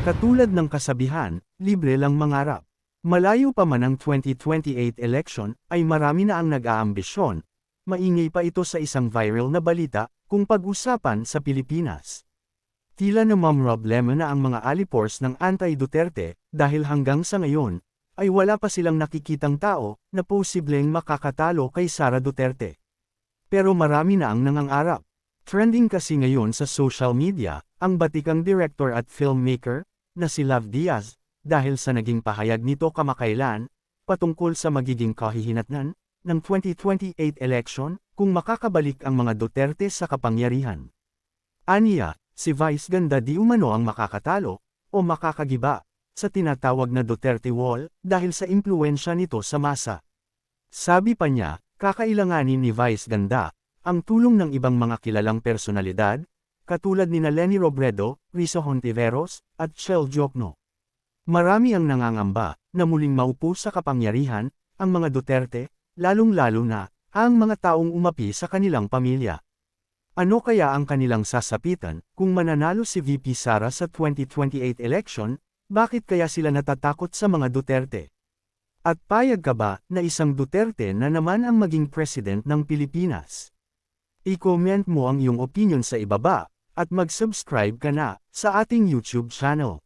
Katulad ng kasabihan, libre lang mangarap. Malayo pa man ang 2028 election, ay marami na ang nag-aambisyon. Maingay pa ito sa isang viral na balita, kung pag-usapan sa Pilipinas. Tila namang problema na ang mga alipors ng anti-Duterte, dahil hanggang sa ngayon, ay wala pa silang nakikitang tao, na posibleng makakatalo kay Sara Duterte. Pero marami na ang nangangarap. Trending kasi ngayon sa social media, ang batikang director at filmmaker, na si Love Diaz, dahil sa naging pahayag nito kamakailan, patungkol sa magiging kahihinatnan, ng 2028 election, kung makakabalik ang mga Duterte sa kapangyarihan. Aniya, si Vice Ganda di umano ang makakatalo, o makakagiba, sa tinatawag na Duterte Wall, dahil sa impluensya nito sa masa. Sabi pa niya, kakailanganin ni Vice Ganda, ang tulong ng ibang mga kilalang personalidad, katulad ni Lenny Robredo, Risa Hontiveros, at Shell Jokno. Marami ang nangangamba, na muling maupo sa kapangyarihan, ang mga Duterte, lalong-lalo na, ang mga taong umapi sa kanilang pamilya. Ano kaya ang kanilang sasapitan, kung mananalo si VP Sara sa 2028 election, bakit kaya sila natatakot sa mga Duterte? At payag ka ba, na isang Duterte na naman ang maging president ng Pilipinas? I-comment mo ang iyong opinion sa ibaba, at mag-subscribe ka na, sa ating YouTube channel.